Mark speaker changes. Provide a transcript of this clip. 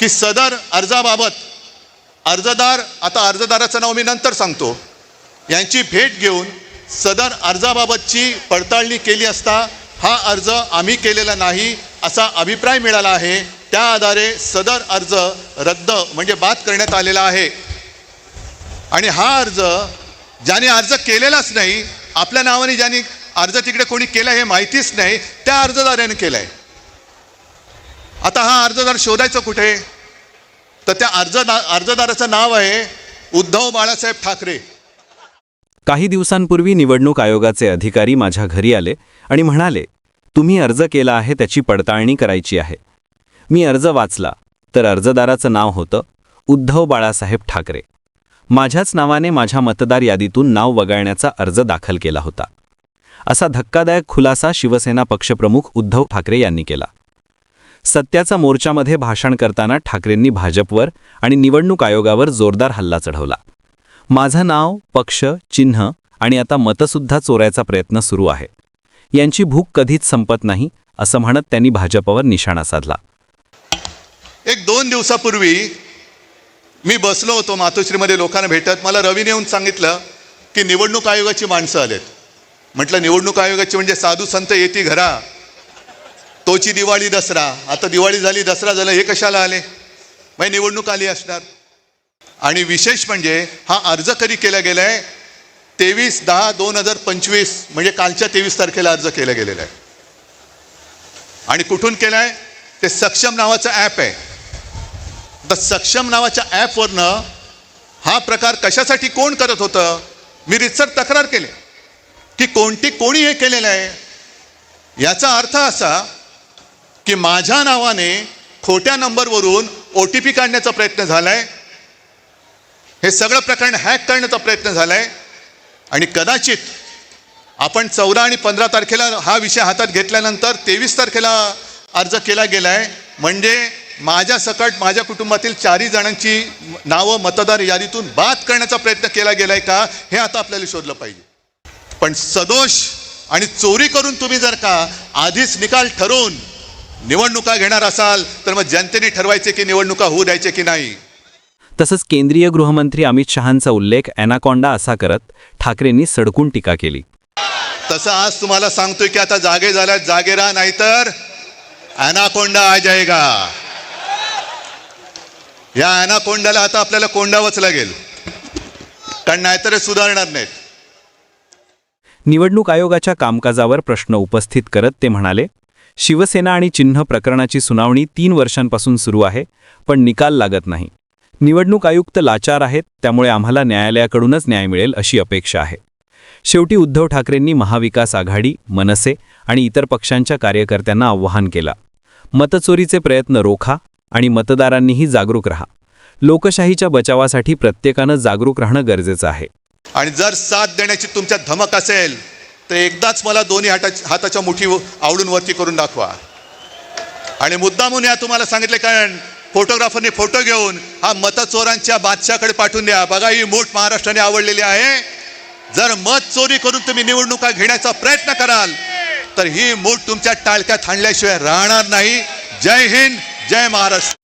Speaker 1: की सदर अर्जाबाबत अर्जदार आता अर्जदाराचं नाव मी नंतर सांगतो यांची भेट घेऊन सदर अर्जाबाबतची पडताळणी केली असता हा अर्ज आम्ही केलेला नाही असा अभिप्राय मिळाला आहे. त्या आधारे सदर अर्ज रद्द म्हणजे बाद करण्यात आलेला आहे. आणि हा अर्ज ज्याने अर्ज केलेलाच नाही आपल्या नावाने ज्याने अर्ज तिकडे कोणी केला हे माहितीच नाही त्या अर्जदाराने केलाय. आता हा अर्जदार शोधायचं कुठे? तर त्या अर्जदा अर्जदाराचं नाव आहे उद्धव बाळासाहेब ठाकरे.
Speaker 2: काही दिवसांपूर्वी निवडणूक आयोगाचे अधिकारी माझ्या घरी आले आणि म्हणाले तुम्ही अर्ज केला आहे त्याची पडताळणी करायची आहे. मी अर्ज वाचला तर अर्जदाराचं नाव होतं उद्धव बाळासाहेब ठाकरे. माझ्याच नावाने माझ्या मतदार यादीतून नाव वगळण्याचा अर्ज दाखल केला होता. असा धक्कादायक खुलासा शिवसेना पक्षप्रमुख उद्धव ठाकरे यांनी केला. सत्याचा मोर्चामध्ये भाषण करताना ठाकरेंनी भाजपवर आणि निवडणूक आयोगावर जोरदार हल्ला चढवला. माझं नाव पक्ष चिन्ह आणि आता मतसुद्धा चोरायचा प्रयत्न सुरू आहे. यांची भूक कधीच संपत नाही असं म्हणत त्यांनी भाजपवर निशाणा साधला.
Speaker 1: एक दोन दिवसापूर्वी मी बसलो होतो मातोश्रीमध्ये लोकांना भेटत. मला रवीने येऊन सांगितलं की निवडणूक आयोगाची माणसं आलेत. म्हटलं निवडणूक आयोगाची म्हणजे साधू संत येती घरा. तोची दिवाळी दसरा. आता दिवाळी झाली दसरा झाला हे कशाला आले? मग निवडणूक आली असणार. आणि विशेष म्हणजे हा अर्ज कधी केला गेला आहे तेवीस दहा दोन हजार पंचवीस म्हणजे कालच्या तेवीस तारखेला अर्ज केला गेलेला आहे. आणि कुठून केलाय? ते सक्षम नावाचं ॲप आहे. तर सक्षम नावाच्या ॲपवरनं हा प्रकार कशासाठी कोण करत होतं? मी रितसर तक्रार केली. की कोणती कोणी हे केलेलं आहे? याचा अर्थ असा की माझ्या नावाने खोट्या नंबरवरून ओ टी पी काढण्याचा प्रयत्न झालाय. हे सगळं प्रकरण हॅक करण्याचा प्रयत्न झालाय. आणि कदाचित आपण चौदा आणि पंधरा तारखेला हा विषय हातात घेतल्यानंतर तेवीस तारखेला अर्ज केला गेलाय. म्हणजे माझ्या सकट माझ्या कुटुंबातील चारही जणांची नावं मतदार यादीतून बाद करण्याचा प्रयत्न केला गेलाय का हे आता आपल्याला शोधलं पाहिजे. पण सदोष आणि चोरी करून तुम्ही जर का आधीच निकाल ठरवून निवडणुका घेणार असाल तर मग जनतेने ठरवायचे की निवडणुका होऊ द्यायचे की नाही?
Speaker 2: तसंच केंद्रीय गृहमंत्री अमित शहांचा उल्लेख अॅनाकॉन्डा असा करत ठाकरेंनी सडकून टीका केली.
Speaker 1: तसं आज तुम्हाला सांगतोय की आता जागे झाल्यात जागे राहा नाहीतर अनाकोंडा आ जाएगा या अनाकोंडाला आता आपल्याला कोंडावंच लागेल. कारण नाहीतर सुधारणार नाहीत.
Speaker 2: निवडणूक आयोगाच्या कामकाजावर प्रश्न उपस्थित करत ते म्हणाले शिवसेना आणि चिन्ह प्रकरणाची सुनावणी तीन वर्षांपासून सुरू आहे पण निकाल लागत नाही. निवडणूक आयुक्त लाचार आहेत त्यामुळे आम्हाला न्यायालयाकडूनच न्याय मिळेल अशी अपेक्षा आहे. शेवटी उद्धव ठाकरेंनी महाविकास आघाडी मनसे आणि इतर पक्षांच्या कार्यकर्त्यांना आव्हान केला. मतचोरीचे प्रयत्न रोखा आणि मतदारांनीही जागरूक रहा. लोकशाहीच्या बचावासाठी प्रत्येकानं जागरूक राहणं गरजेचं आहे.
Speaker 1: आणि जर साथ देण्याची तुमच्या धमक असेल तर एकदाच मला दोन्ही हाता हाताच्या मुठी आवडून वरती करून दाखवा. आणि मुद्दामून या तुम्हाला सांगितले कारण फोटोग्राफरने फोटो घेऊन हा मतचोरांच्या बादशाकडे पाठवून द्या. बघा ही मूठ महाराष्ट्राने आवडलेली आहे. जर मत चोरी करून तुम्ही निवडणुका घेण्याचा प्रयत्न कराल तर ही मूठ तुमच्या टाळक्यात हाणल्याशिवाय राहणार नाही. जय हिंद जय महाराष्ट्र.